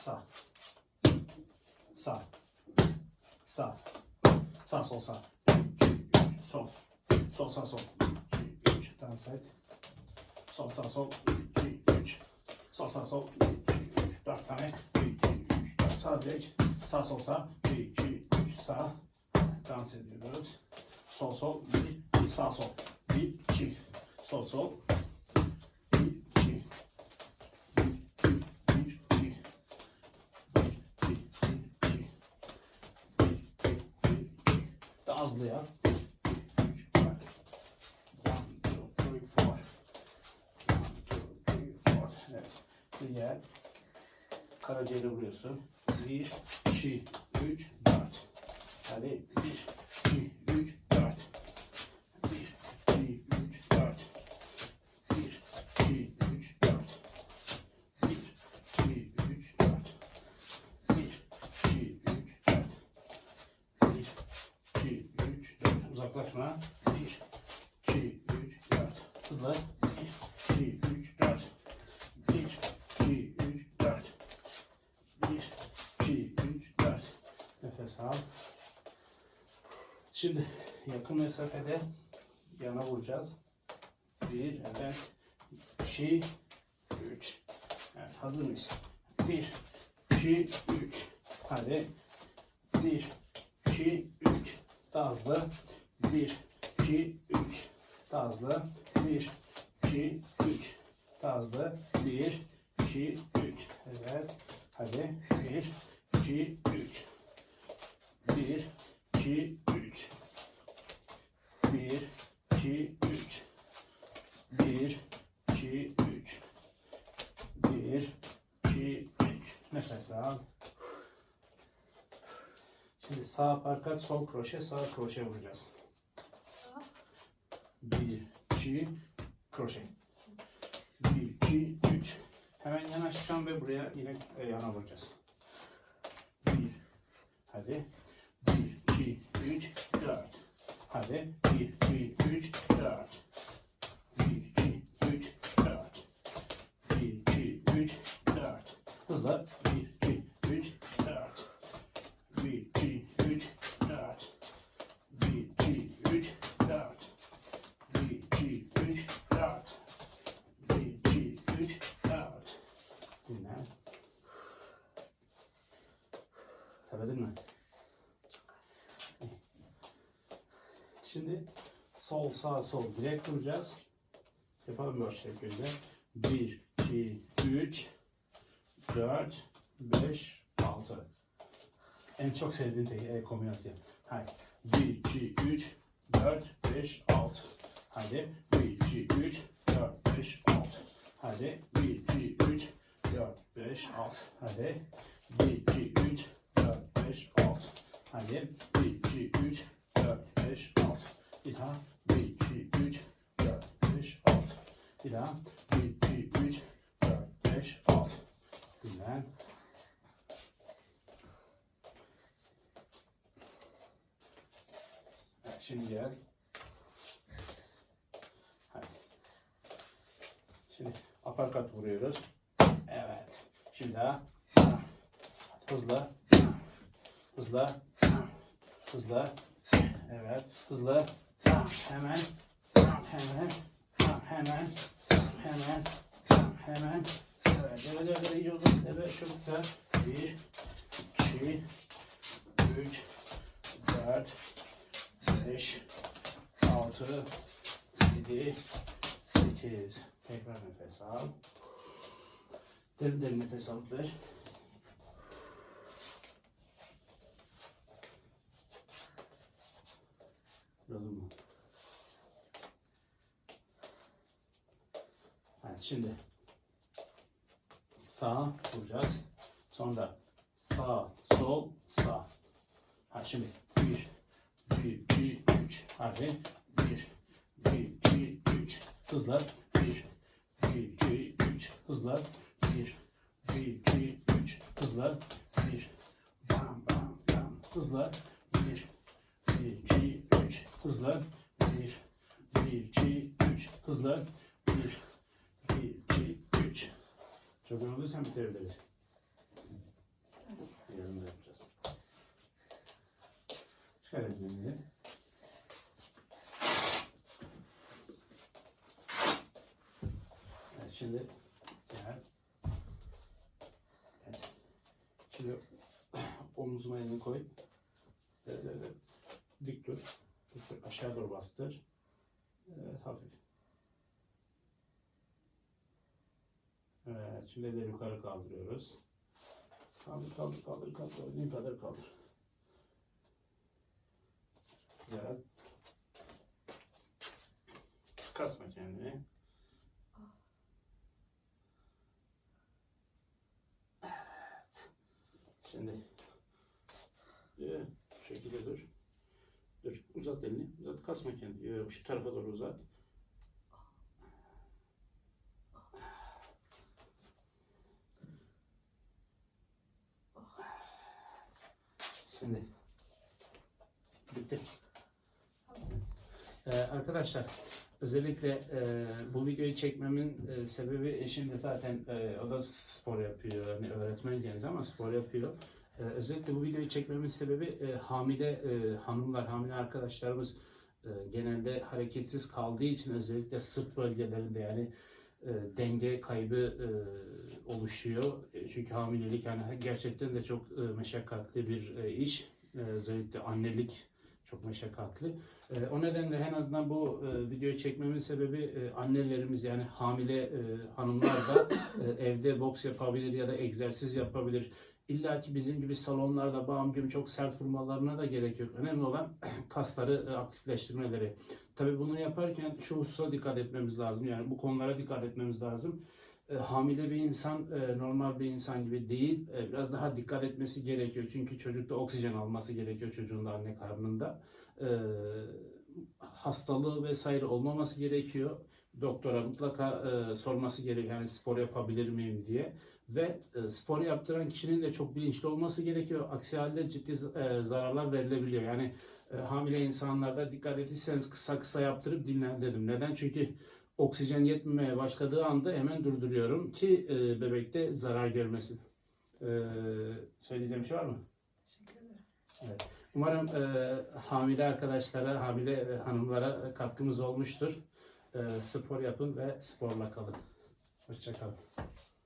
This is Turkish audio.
Sağ. Sağ. Sağ. Sağ sol sağ. Sol. Sol sağ sol. İki, üç. Down side. Sol sağ sol. İki, üç. Sol sağ sol. İki, üç. Dört tane. İki, üç. Dört. Sağ direkt. Sağ sol sağ. İki, üç. Sağ. Dans ediyoruz. Sol sol. Bir. bir sağ sol. Bir, iki. Sol sol. azlı ya. Evet. Diğer karaciğeri vuruyorsun. 1, 2, 3, 4. Hadi 1, Uzaklaşma. Bir, iki, üç, dört. Hızlı. Bir, iki, üç, dört. Bir, iki, üç, dört. Bir, iki, üç, dört. Nefes al. Şimdi yakın mesafede yana vuracağız. Bir, evet. İki, üç. Evet, hazır mıyız? Bir, iki, üç. Hadi. Bir, iki, üç. Daha hızlı. Bir, iki, üç. Daha hızlı. Bir, iki, üç. Daha hızlı. Bir, iki, üç. Evet. Hadi. Bir, iki, üç. Bir, iki, üç. Bir, iki, üç. Bir, iki, üç. Bir, iki, üç. Nefes al. Şimdi sağ aparkat, sol kroşe, sağ kroşe vuracağız. 2 krochet. 1 2 3. Hemen yanaşacağım ve buraya yine e, yana vuracağız. 1 Hadi. 1 2 3 4. Hadi. 1 2 3 4. 1 2 3 4. 1 2 3 4. Hızla 1 Şimdi sol sağ sol direkt vuracağız. Yapalım böyle şekilde. 1, 2, 3, 4, 5, 6. En çok sevdiğin tek e, kombinasyon. Hadi. 1, 2, 3, 4, 5, 6. Hadi. 1, 2, 3, 4, 5, 6. Hadi. 1, 2, 3, 4, 5, 6. Hadi. 1, 2, 3, 4, 5, 6. Hadi. 1, 2, 3, 4, 5, 6. Bir daha. 1, 2, 3, 4, 5, 6. Bir daha. 1, 2, 3, 4, 5, 6. Dinlen. Evet, şimdi gel. Hadi. Şimdi aparkat vuruyoruz. Evet. Şimdi daha. Hızlı. Hızlı. Hızlı. Evet. Hızlı. Hemen. Hemen. Hemen. Hemen. Hemen. Evet. Evet. Evet. İyi oldu. Evet. Çok güzel. Bir. iki, Üç. Dört. Beş. Altı. Yedi. Sekiz. Tekrar nefes al. Derin derin nefes alıp ver. Anladın mı? Evet, şimdi sağ vuracağız. Sonra sağ, sol, sağ. Ha şimdi bir, bir, iki, üç. Hadi bir, bir, iki, üç. Hızla bir, bir, iki, üç. Hızla bir, bir, iki, üç. Hızla bir, bam, bam, bam. Hızla hızla 1 1 2 3 hızla 1 1 2 3 çok yorulduysan bitirebiliriz. Yarın da yapacağız. Çıkar elini. Evet, şimdi yani. Şimdi omuzuma elini koy. Dik dur. Dur. Aşağı doğru bastır. Evet, hafif. Evet, şimdi elleri yukarı kaldırıyoruz. Kaldır, kaldır, kaldır, kaldır. Ne kadar kaldır. Güzel. Kasma kendini. Evet. Şimdi ee, bu şekilde dur. Dur. Uzat elini. Uzat. Kasma kendini. Ee, Şu tarafa doğru uzat. Şimdi bitti. Ee, arkadaşlar özellikle e, bu videoyu çekmemin e, sebebi eşim de zaten e, o da spor yapıyor. Yani öğretmen kendisi ama spor yapıyor. E, özellikle bu videoyu çekmemin sebebi e, hamile e, hanımlar, hamile arkadaşlarımız e, genelde hareketsiz kaldığı için özellikle sırt bölgelerinde yani e, denge kaybı e, oluşuyor. E, çünkü hamilelik yani gerçekten de çok e, meşakkatli bir e, iş. E, özellikle annelik çok meşakkatli. E, o nedenle en azından bu e, videoyu çekmemin sebebi e, annelerimiz yani hamile e, hanımlar da e, evde boks yapabilir ya da egzersiz yapabilir. İlla ki bizim gibi salonlarda bam güm çok sert vurmalarına da gerek yok. Önemli olan kasları e, aktifleştirmeleri. Tabii bunu yaparken şu hususa dikkat etmemiz lazım. Yani bu konulara dikkat etmemiz lazım. E, hamile bir insan e, normal bir insan gibi değil. E, biraz daha dikkat etmesi gerekiyor. Çünkü çocukta oksijen alması gerekiyor çocuğun da anne karnında. E, hastalığı vesaire olmaması gerekiyor. Doktora mutlaka e, sorması gerekiyor. Yani spor yapabilir miyim diye. Ve e, spor yaptıran kişinin de çok bilinçli olması gerekiyor. Aksi halde ciddi e, zararlar verilebiliyor. Yani e, hamile insanlarda dikkat ettiyseniz kısa kısa yaptırıp dinlen dedim. Neden? Çünkü oksijen yetmemeye başladığı anda hemen durduruyorum ki e, bebekte zarar görmesin. E, söyleyeceğim bir şey var mı? Teşekkür ederim. Umarım e, hamile arkadaşlara, hamile e, hanımlara katkımız olmuştur. E, spor yapın ve sporla kalın. Hoşçakalın.